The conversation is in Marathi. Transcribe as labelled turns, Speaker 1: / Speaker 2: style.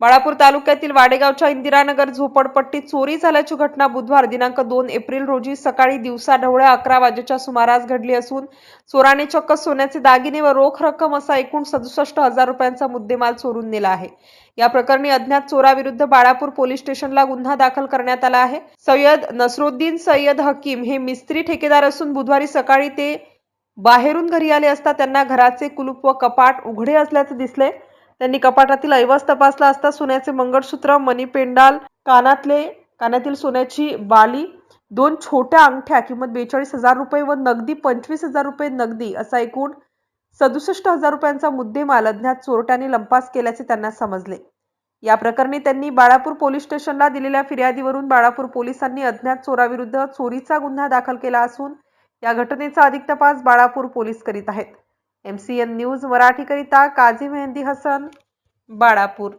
Speaker 1: बाळापूर तालुक्यातील वाडेगावच्या इंदिरानगर झोपडपट्टीत चोरी झाल्याची घटना बुधवार दिनांक दोन एप्रिल रोजी सकाळी दिवसा ढवळ्या अकरा वाजेच्या सुमारास घडली असून चोराने चक्क सोन्याचे दागिने व रोख रक्कम असा एकूण सदुसष्ट हजार रुपयांचा मुद्देमाल चोरून नेला आहे. या प्रकरणी अज्ञात चोराविरुद्ध बाळापूर पोलीस स्टेशनला गुन्हा दाखल करण्यात आला आहे. सय्यद नसरुद्दीन सय्यद हकीम हे मिस्त्री ठेकेदार असून बुधवारी सकाळी ते बाहेरून घरी आले असता त्यांना घराचे कुलूप व कपाट उघडे असल्याचे दिसले त्यांनी कपाटातील ऐवज तपासला असता सोन्याचे मंगळसूत्र मनी पेंडाल कानातले कानातील सोन्याची बाली दोन छोट्या अंगठ्या किंमत बेचाळीस हजार रुपये व नगदी पंचवीस हजार रुपये नगदी असा एकूण सदुसष्ट हजार रुपयांचा मुद्देमाल अज्ञात चोरट्याने लंपास केल्याचे त्यांना समजले. या प्रकरणी त्यांनी बाळापूर पोलीस स्टेशनला दिलेल्या फिर्यादीवरून बाळापूर पोलिसांनी अज्ञात चोराविरुद्ध चोरीचा गुन्हा दाखल केला असून या घटनेचा अधिक तपास बाळापूर पोलीस करीत आहेत. एम सी एन न्यूज मराठीकरिता काझी मेहंदी हसन बाळापूर.